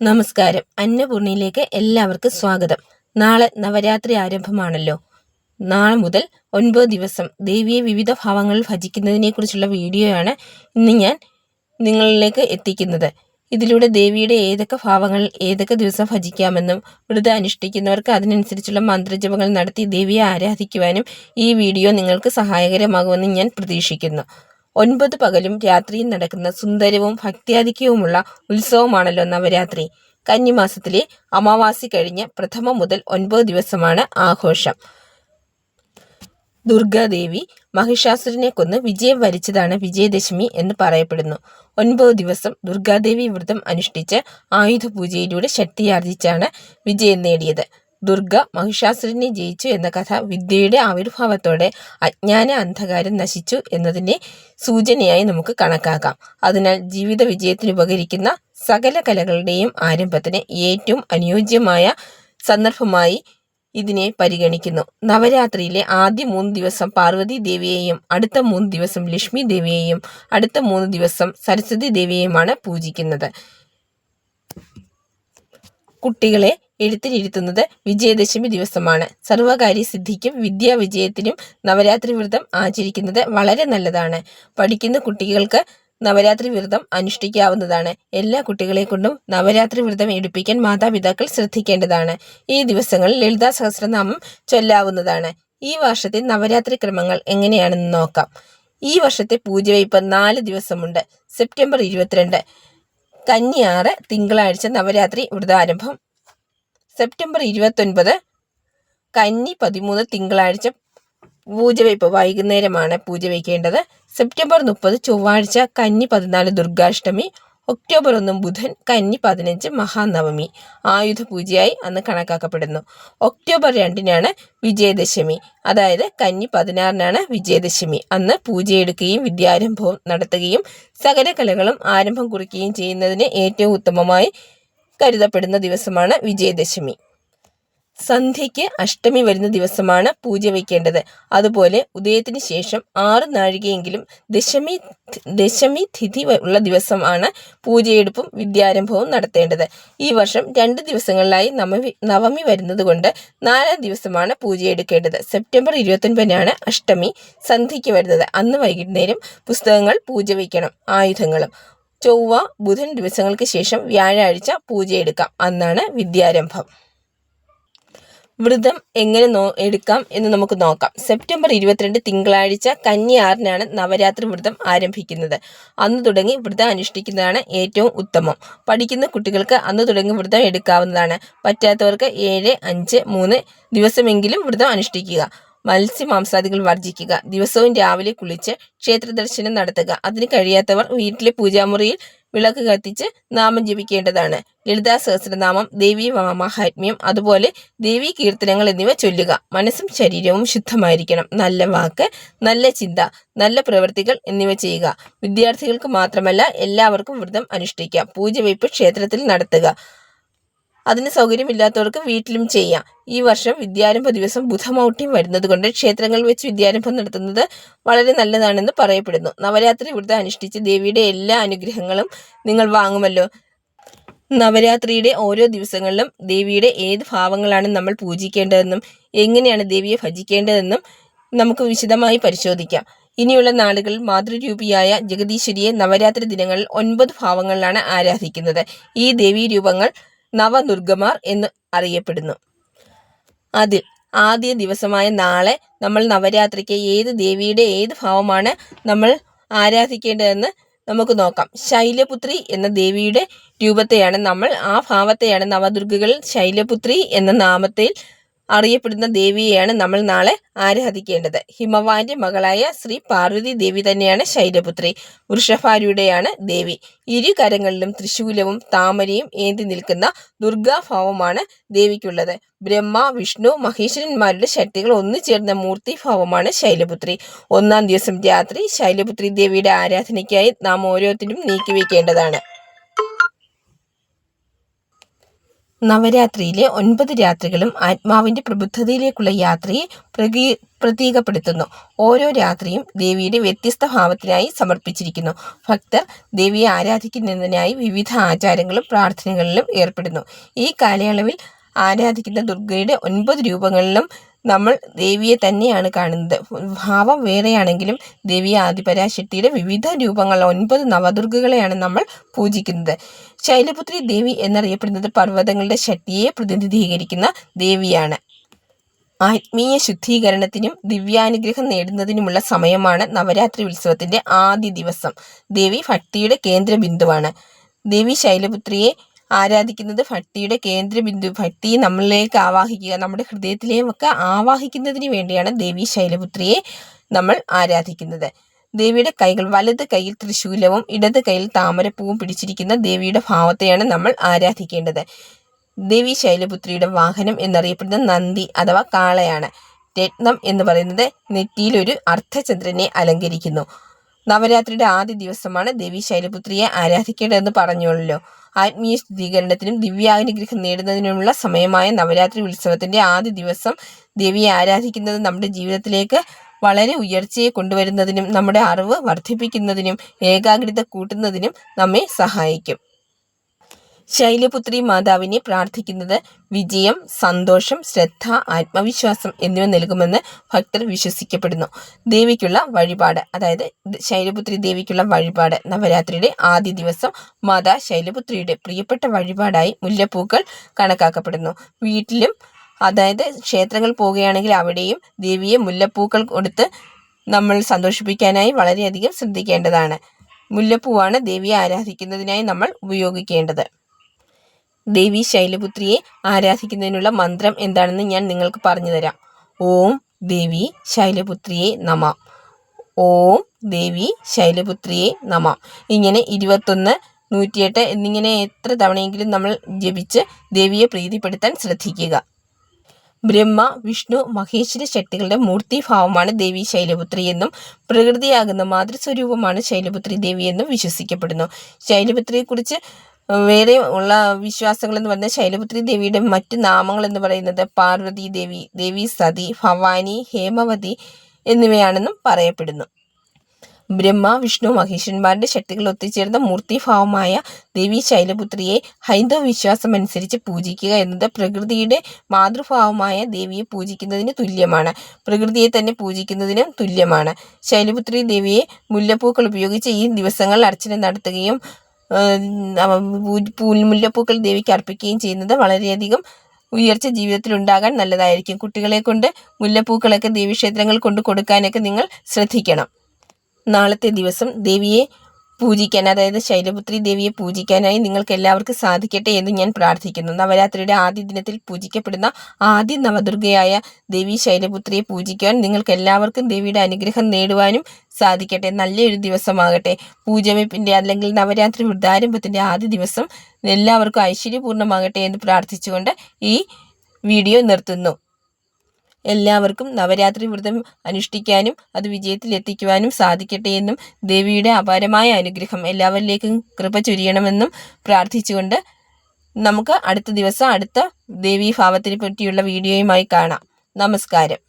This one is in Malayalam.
നമസ്കാരം. അന്നപൂർണിയിലേക്ക് എല്ലാവർക്കും സ്വാഗതം. നാളെ നവരാത്രി ആരംഭമാണല്ലോ. നാളെ മുതൽ ഒൻപത് ദിവസം ദേവിയെ വിവിധ ഭാവങ്ങളിൽ ഭജിക്കുന്നതിനെക്കുറിച്ചുള്ള വീഡിയോയാണ് ഇന്ന് ഞാൻ നിങ്ങളിലേക്ക് എത്തിക്കുന്നത്. ഇതിലൂടെ ദേവിയുടെ ഏതൊക്കെ ഭാവങ്ങൾ ഏതൊക്കെ ദിവസം ഭജിക്കാമെന്നും വ്രതം അനുഷ്ഠിക്കുന്നവർക്ക് അതിനനുസരിച്ചുള്ള മന്ത്രജപങ്ങൾ നടത്തി ദേവിയെ ആരാധിക്കുവാനും ഈ വീഡിയോ നിങ്ങൾക്ക് സഹായകരമാകുമെന്ന് ഞാൻ പ്രതീക്ഷിക്കുന്നു. ഒൻപത് പകലും രാത്രിയും നടക്കുന്ന സുന്ദരവും ഭക്ത്യാധിക്യവുമുള്ള ഉത്സവമാണല്ലോ നവരാത്രി. കന്നിമാസത്തിലെ അമാവാസി കഴിഞ്ഞ് പ്രഥമ മുതൽ ഒൻപത് ദിവസമാണ് ആഘോഷം. ദുർഗാദേവി മഹിഷാസുരനെ കൊന്ന് വിജയം വരിച്ചതാണ് വിജയദശമി എന്ന് പറയപ്പെടുന്നു. ഒൻപത് ദിവസം ദുർഗാദേവി വ്രതം അനുഷ്ഠിച്ച് ആയുധപൂജയിലൂടെ ശക്തിയാർജിച്ചാണ് വിജയം നേടിയത്. ദുർഗ മഹിഷാസുരനെ ജയിച്ചു എന്ന കഥ വിദ്യയുടെ ആവിർഭാവത്തോടെ അജ്ഞാന അന്ധകാരം നശിച്ചു എന്നതിന്റെ സൂചനയായി നമുക്ക് കണക്കാക്കാം. അതിനാൽ ജീവിത വിജയത്തിന് ഉപകരിക്കുന്ന സകല കലകളുടെയും ആരംഭത്തിന് ഏറ്റവും അനുയോജ്യമായ സന്ദർഭമായി ഇതിനെ പരിഗണിക്കുന്നു. നവരാത്രിയിലെ ആദ്യ മൂന്ന് ദിവസം പാർവതി ദേവിയെയും അടുത്ത മൂന്ന് ദിവസം ലക്ഷ്മി ദേവിയെയും അടുത്ത മൂന്ന് ദിവസം സരസ്വതി ദേവിയെയുമാണ് പൂജിക്കുന്നത്. കുട്ടികളെ എഴുത്തിനിരുത്തുന്നത് വിജയദശമി ദിവസമാണ്. സർവകാര്യ സിദ്ധിക്കും വിദ്യാവിജയത്തിനും നവരാത്രി വ്രതം ആചരിക്കുന്നത് വളരെ നല്ലതാണ്. പഠിക്കുന്ന കുട്ടികൾക്ക് നവരാത്രി വ്രതം അനുഷ്ഠിക്കാവുന്നതാണ്. എല്ലാ കുട്ടികളെ കൊണ്ടും നവരാത്രി വ്രതം എടുപ്പിക്കാൻ മാതാപിതാക്കൾ ശ്രദ്ധിക്കേണ്ടതാണ്. ഈ ദിവസങ്ങളിൽ ലളിതാ സഹസ്രനാമം ചൊല്ലാവുന്നതാണ്. ഈ വർഷത്തെ നവരാത്രി ക്രമങ്ങൾ എങ്ങനെയാണെന്ന് നോക്കാം. ഈ വർഷത്തെ പൂജവയ്പ് നാല് ദിവസമുണ്ട്. സെപ്റ്റംബർ ഇരുപത്തിരണ്ട്. കന്നിയാറ് തിങ്കളാഴ്ച നവരാത്രി വ്രതാരംഭം. സെപ്റ്റംബർ ഇരുപത്തൊൻപത് കന്നി പതിമൂന്ന് തിങ്കളാഴ്ച പൂജ വയ്പ്പ് വൈകുന്നേരമാണ് പൂജ വയ്ക്കേണ്ടത്. സെപ്റ്റംബർ മുപ്പത് ചൊവ്വാഴ്ച കന്നി പതിനാല് ദുർഗാഷ്ടമി. ഒക്ടോബർ ഒന്ന് ബുധൻ കന്നി പതിനഞ്ച് മഹാനവമി. ആയുധ പൂജയായി അന്ന് കണക്കാക്കപ്പെടുന്നു. ഒക്ടോബർ രണ്ടിനാണ് വിജയദശമി. അതായത് കന്നി പതിനാറിനാണ് വിജയദശമി. അന്ന് പൂജയെടുക്കുകയും വിദ്യാരംഭവും നടത്തുകയും സകല കലകളും ആരംഭം കുറിക്കുകയും ചെയ്യുന്നതിന് ഏറ്റവും ഉത്തമമായി കരുതപ്പെടുന്ന ദിവസമാണ് വിജയദശമി. സന്ധ്യയ്ക്ക് അഷ്ടമി വരുന്ന ദിവസമാണ് പൂജ വയ്ക്കേണ്ടത് അതുപോലെ ഉദയത്തിന് ശേഷം ആറ് നാഴികയെങ്കിലും ദശമി ദശമി തിഥി ഉള്ള ദിവസമാണ് പൂജയെടുപ്പും വിദ്യാരംഭവും നടത്തേണ്ടത്. ഈ വർഷം രണ്ട് ദിവസങ്ങളിലായി നവമി നവമി വരുന്നത് കൊണ്ട് നാലാം ദിവസമാണ് പൂജയെടുക്കേണ്ടത്. സെപ്റ്റംബർ ഇരുപത്തൊൻപതിനാണ് അഷ്ടമി സന്ധ്യയ്ക്ക് വരുന്നത്. അന്ന് വൈകുന്നേരം പുസ്തകങ്ങൾ പൂജ വയ്ക്കണം ആയുധങ്ങളും. ചൊവ്വ ബുധൻ ദിവസങ്ങൾക്ക് ശേഷം വ്യാഴാഴ്ച പൂജയെടുക്കാം. അന്നാണ് വിദ്യാരംഭം. വ്രതം എങ്ങനെ നോ എടുക്കാം എന്ന് നമുക്ക് നോക്കാം. സെപ്റ്റംബർ ഇരുപത്തിരണ്ട് തിങ്കളാഴ്ച കന്നി ആറിനാണ് നവരാത്രി വ്രതം ആരംഭിക്കുന്നത്. അന്ന് തുടങ്ങി വ്രതം അനുഷ്ഠിക്കുന്നതാണ് ഏറ്റവും ഉത്തമം. പഠിക്കുന്ന കുട്ടികൾക്ക് അന്ന് തുടങ്ങി വ്രതം എടുക്കാവുന്നതാണ്. പറ്റാത്തവർക്ക് ഏഴ് അഞ്ച് മൂന്ന് ദിവസമെങ്കിലും വ്രതം അനുഷ്ഠിക്കുക. മത്സ്യമാംസാദികൾ വർജിക്കുക ദിവസവും രാവിലെ കുളിച്ച് ക്ഷേത്ര ദർശനം നടത്തുക. അതിന് കഴിയാത്തവർ വീട്ടിലെ പൂജാമുറിയിൽ വിളക്ക് കത്തിച്ച് നാമം ജപിക്കേണ്ടതാണ്. ലളിതാ സഹസ്രനാമം ദേവി മഹാത്മ്യം അതുപോലെ ദേവി കീർത്തനങ്ങൾ എന്നിവ ചൊല്ലുക. മനസ്സും ശരീരവും ശുദ്ധമായിരിക്കണം. നല്ല വാക്ക് നല്ല ചിന്ത നല്ല പ്രവൃത്തികൾ എന്നിവ ചെയ്യുക. വിദ്യാർത്ഥികൾക്ക് മാത്രമല്ല എല്ലാവർക്കും വ്രതം അനുഷ്ഠിക്കാം. പൂജവയ്പ് ക്ഷേത്രത്തിൽ നടത്തുക. അതിന് സൗകര്യമില്ലാത്തവർക്ക് വീട്ടിലും ചെയ്യാം. ഈ വർഷം വിദ്യാരംഭ ദിവസം ബുധമൗഢ്യം വരുന്നത് കൊണ്ട് ക്ഷേത്രങ്ങളിൽ വെച്ച് വിദ്യാരംഭം നടത്തുന്നത് വളരെ നല്ലതാണെന്ന് പറയപ്പെടുന്നു. നവരാത്രി വ്രതം അനുഷ്ഠിച്ച് ദേവിയുടെ എല്ലാ അനുഗ്രഹങ്ങളും നിങ്ങൾ വാങ്ങുമല്ലോ. നവരാത്രിയുടെ ഓരോ ദിവസങ്ങളിലും ദേവിയുടെ ഏത് ഭാവങ്ങളാണ് നമ്മൾ പൂജിക്കേണ്ടതെന്നും എങ്ങനെയാണ് ദേവിയെ ഭജിക്കേണ്ടതെന്നും നമുക്ക് വിശദമായി പരിശോധിക്കാം. ഇനിയുള്ള നാളുകളിൽ മാതൃരൂപിയായ ജഗദീശ്വരിയെ നവരാത്രി ദിനങ്ങളിൽ ഒൻപത് ഭാവങ്ങളിലാണ് ആരാധിക്കുന്നത്. ഈ ദേവീ രൂപങ്ങൾ നവദുർഗമാർ എന്ന് അറിയപ്പെടുന്നു. അതിൽ ആദ്യ ദിവസമായ നാളെ നമ്മൾ നവരാത്രിക്ക് ഏത് ദേവിയുടെ ഏത് ഭാവമാണ് നമ്മൾ ആരാധിക്കേണ്ടതെന്ന് നമുക്ക് നോക്കാം. ശൈലപുത്രി എന്ന ദേവിയുടെ രൂപത്തെയാണ് നമ്മൾ ആ ഭാവത്തെയാണ് നവദുർഗകൾ ശൈലപുത്രി എന്ന നാമത്തിൽ അറിയപ്പെടുന്ന ദേവിയെയാണ് നമ്മൾ നാളെ ആരാധിക്കേണ്ടത്. ഹിമവാന്റെ മകളായ ശ്രീ പാർവതി ദേവി തന്നെയാണ് ശൈലപുത്രി. വൃഷഭാരിയുടെയാണ് ദേവി. ഇരു കരങ്ങളിലും തൃശൂലവും താമരയും ഏന്തി നിൽക്കുന്ന ദുർഗാഭാവമാണ് ദേവിക്കുള്ളത്. ബ്രഹ്മ വിഷ്ണു മഹേശ്വരന്മാരുടെ ശക്തികൾ ഒന്നു ചേർന്ന മൂർത്തിഭാവമാണ് ശൈലപുത്രി. ഒന്നാം ദിവസം രാത്രി ശൈലപുത്രി ദേവിയുടെ ആരാധനയ്ക്കായി നാം ഓരോരുത്തരും നീക്കിവെക്കേണ്ടതാണ് നവരാത്രിയിലെ ഒൻപത് രാത്രികളും ആത്മാവിന്റെ പ്രബുദ്ധതയിലേക്കുള്ള യാത്രയെ പ്രകീ പ്രതീകപ്പെടുത്തുന്നു. ഓരോ രാത്രിയും ദേവിയുടെ വ്യത്യസ്ത ഭാവത്തിനായി സമർപ്പിച്ചിരിക്കുന്നു. ഭക്തർ ദേവിയെ ആരാധിക്കുന്നതിനായി വിവിധ ആചാരങ്ങളും പ്രാർത്ഥനകളിലും ഏർപ്പെടുന്നു. ഈ കാലയളവിൽ ആരാധിക്കുന്ന ദുർഗയുടെ ഒൻപത് രൂപങ്ങളിലും നമ്മൾ ദേവിയെ തന്നെയാണ് കാണുന്നത്. ഭാവം വേറെയാണെങ്കിലും ദേവി ആദിപരാശക്തിയുടെ വിവിധ രൂപങ്ങൾ ഒൻപത് നവദുർഗകളെയാണ് നമ്മൾ പൂജിക്കുന്നത്. ശൈലപുത്രി ദേവി എന്നറിയപ്പെടുന്നത് പർവതങ്ങളുടെ ശക്തിയെ പ്രതിനിധീകരിക്കുന്ന ദേവിയാണ്. ആത്മീയ ശുദ്ധീകരണത്തിനും ദിവ്യാനുഗ്രഹം നേടുന്നതിനുമുള്ള സമയമാണ് നവരാത്രി ഉത്സവത്തിന്റെ ആദ്യ ദിവസം. ദേവി ഭക്തിയുടെ കേന്ദ്ര ബിന്ദുവാണ് ദേവി ശൈലപുത്രിയെ ആരാധിക്കുന്നത് ഭക്തിയുടെ കേന്ദ്രബിന്ദു. ഭക്തി നമ്മളിലേക്ക് ആവാഹിക്കുക നമ്മുടെ ഹൃദയത്തിലേക്കൊക്കെ ആവാഹിക്കുന്നതിന് വേണ്ടിയാണ് ദേവി ശൈലപുത്രിയെ നമ്മൾ ആരാധിക്കുന്നത്. ദേവിയുടെ കൈകൾ വലത് കൈയിൽ തൃശൂലവും ഇടത് കൈയിൽ താമരപ്പൂവും പിടിച്ചിരിക്കുന്ന ദേവിയുടെ ഭാവത്തെയാണ് നമ്മൾ ആരാധിക്കേണ്ടത്. ദേവി ശൈലപുത്രിയുടെ വാഹനം എന്നറിയപ്പെടുന്ന നന്ദി അഥവാ കാളയാണ്. രത്നം എന്ന് പറയുന്നത് നെറ്റിയിലൊരു അർദ്ധചന്ദ്രനെ അലങ്കരിക്കുന്നു. നവരാത്രിയുടെ ആദ്യ ദിവസമാണ് ദേവി ശൈലപുത്രിയെ ആരാധിക്കേണ്ടതെന്ന് പറഞ്ഞുള്ളൂ ആത്മീയ ശുദ്ധീകരണത്തിനും ദിവ്യാനുഗ്രഹം നേടുന്നതിനുമുള്ള സമയമായ നവരാത്രി ഉത്സവത്തിന്റെ ആദ്യ ദിവസം ദേവിയെ ആരാധിക്കുന്നത് നമ്മുടെ ജീവിതത്തിലേക്ക് വളരെ ഉയർച്ചയെ കൊണ്ടുവരുന്നതിനും നമ്മുടെ അറിവ് വർദ്ധിപ്പിക്കുന്നതിനും ഏകാഗ്രത കൂട്ടുന്നതിനും നമ്മെ സഹായിക്കും. ശൈലപുത്രി മാതാവിനെ പ്രാർത്ഥിക്കുന്നത് വിജയം സന്തോഷം ശ്രദ്ധ ആത്മവിശ്വാസം എന്നിവ നൽകുമെന്ന് ഭക്തർ വിശ്വസിക്കപ്പെടുന്നു. ദേവിക്കുള്ള വഴിപാട് അതായത് ശൈലപുത്രി ദേവിക്കുള്ള വഴിപാട് നവരാത്രിയുടെ ആദ്യ ദിവസം മാതാ ശൈലപുത്രിയുടെ പ്രിയപ്പെട്ട വഴിപാടായി മുല്ലപ്പൂക്കൾ കണക്കാക്കപ്പെടുന്നു. വീട്ടിലും അതായത് ക്ഷേത്രങ്ങൾ പോവുകയാണെങ്കിൽ അവിടെയും ദേവിയെ മുല്ലപ്പൂക്കൾ കൊടുത്ത് നമ്മൾ സന്തോഷിപ്പിക്കാനായി വളരെയധികം ശ്രദ്ധിക്കേണ്ടതാണ്. മുല്ലപ്പൂവാണ് ദേവിയെ ആരാധിക്കുന്നതിനായി നമ്മൾ ഉപയോഗിക്കേണ്ടത്. ദേവി ശൈലപുത്രിയെ ആരാധിക്കുന്നതിനുള്ള മന്ത്രം എന്താണെന്ന് ഞാൻ നിങ്ങൾക്ക് പറഞ്ഞു തരാം. ഓം ദേവി ശൈലപുത്രിയെ നമ. ഓം ദേവി ശൈലപുത്രിയെ നമ. ഇങ്ങനെ ഇരുപത്തൊന്ന് നൂറ്റിയെട്ട് എന്നിങ്ങനെ എത്ര തവണയെങ്കിലും നമ്മൾ ജപിച്ച് ദേവിയെ പ്രീതിപ്പെടുത്താൻ ശ്രദ്ധിക്കുക. ബ്രഹ്മ വിഷ്ണു മഹേശ്വര ശക്തികളുടെ മൂർത്തിഭാവമാണ് ദേവി ശൈലപുത്രി എന്നും പ്രകൃതിയാകുന്ന മാതൃസ്വരൂപമാണ് ശൈലപുത്രി ദേവി എന്നും വിശ്വസിക്കപ്പെടുന്നു. ശൈലപുത്രിയെക്കുറിച്ച് വേറെ ഉള്ള വിശ്വാസങ്ങൾ എന്ന് പറയുന്നത് ശൈലപുത്രി ദേവിയുടെ മറ്റു നാമങ്ങൾ എന്ന് പറയുന്നത് പാർവതി ദേവി ദേവി സതി ഭവാനി ഹേമവതി എന്നിവയാണെന്നും പറയപ്പെടുന്നു. ബ്രഹ്മ വിഷ്ണു മഹേഷന്മാരുടെ ശക്തികൾ ഒത്തുചേർന്ന മൂർത്തിഭാവമായ ദേവി ശൈലപുത്രിയെ ഹൈന്ദവ വിശ്വാസം അനുസരിച്ച് പൂജിക്കുക എന്നത് പ്രകൃതിയുടെ മാതൃഭാവമായ ദേവിയെ പൂജിക്കുന്നതിന് തുല്യമാണ്. പ്രകൃതിയെ തന്നെ പൂജിക്കുന്നതിന് തുല്യമാണ്. ശൈലപുത്രി ദേവിയെ മുല്ലപ്പൂക്കൾ ഉപയോഗിച്ച് ഈ ദിവസങ്ങളിൽ അർച്ചന നടത്തുകയും മുല്ലപ്പൂക്കൾ ദേവിക്ക് അർപ്പിക്കുകയും ചെയ്യുന്നത് വളരെയധികം ഉയർച്ച ജീവിതത്തിൽ ഉണ്ടാകാൻ നല്ലതായിരിക്കും. കുട്ടികളെ കൊണ്ട് മുല്ലപ്പൂക്കളൊക്കെ ദേവീക്ഷേത്രങ്ങൾ കൊണ്ട് കൊടുക്കാനൊക്കെ നിങ്ങൾ ശ്രദ്ധിക്കണം. നാളത്തെ ദിവസം ദേവിയെ പൂജിക്കാൻ അതായത് ശൈലപുത്രി ദേവിയെ പൂജിക്കാനായി നിങ്ങൾക്ക് എല്ലാവർക്കും സാധിക്കട്ടെ എന്ന് ഞാൻ പ്രാർത്ഥിക്കുന്നു. നവരാത്രിയുടെ ആദ്യ ദിനത്തിൽ പൂജിക്കപ്പെടുന്ന ആദ്യ നവദുർഗയായ ദേവി ശൈലപുത്രിയെ പൂജിക്കാൻ നിങ്ങൾക്ക് എല്ലാവർക്കും ദേവിയുടെ അനുഗ്രഹം നേടുവാനും സാധിക്കട്ടെ. നല്ലൊരു ദിവസമാകട്ടെ. പൂജവെപ്പിന്റെ അല്ലെങ്കിൽ നവരാത്രി വൃദ്ധാരംഭത്തിന്റെ ആദ്യ ദിവസം എല്ലാവർക്കും ഐശ്വര്യപൂർണമാകട്ടെ എന്ന് പ്രാർത്ഥിച്ചുകൊണ്ട് ഈ വീഡിയോ നിർത്തുന്നു. എല്ലാവർക്കും നവരാത്രി വ്രതം അനുഷ്ഠിക്കാനും അത് വിജയത്തിലെത്തിക്കുവാനും സാധിക്കട്ടെ എന്നും ദേവിയുടെ അപാരമായ അനുഗ്രഹം എല്ലാവരിലേക്കും കൃപ ചൊരിയണമെന്നും പ്രാർത്ഥിച്ചുകൊണ്ട് നമുക്ക് അടുത്ത ദിവസം അടുത്ത ദേവീഭാവത്തിനെ പറ്റിയുള്ള വീഡിയോയുമായി കാണാം. നമസ്കാരം.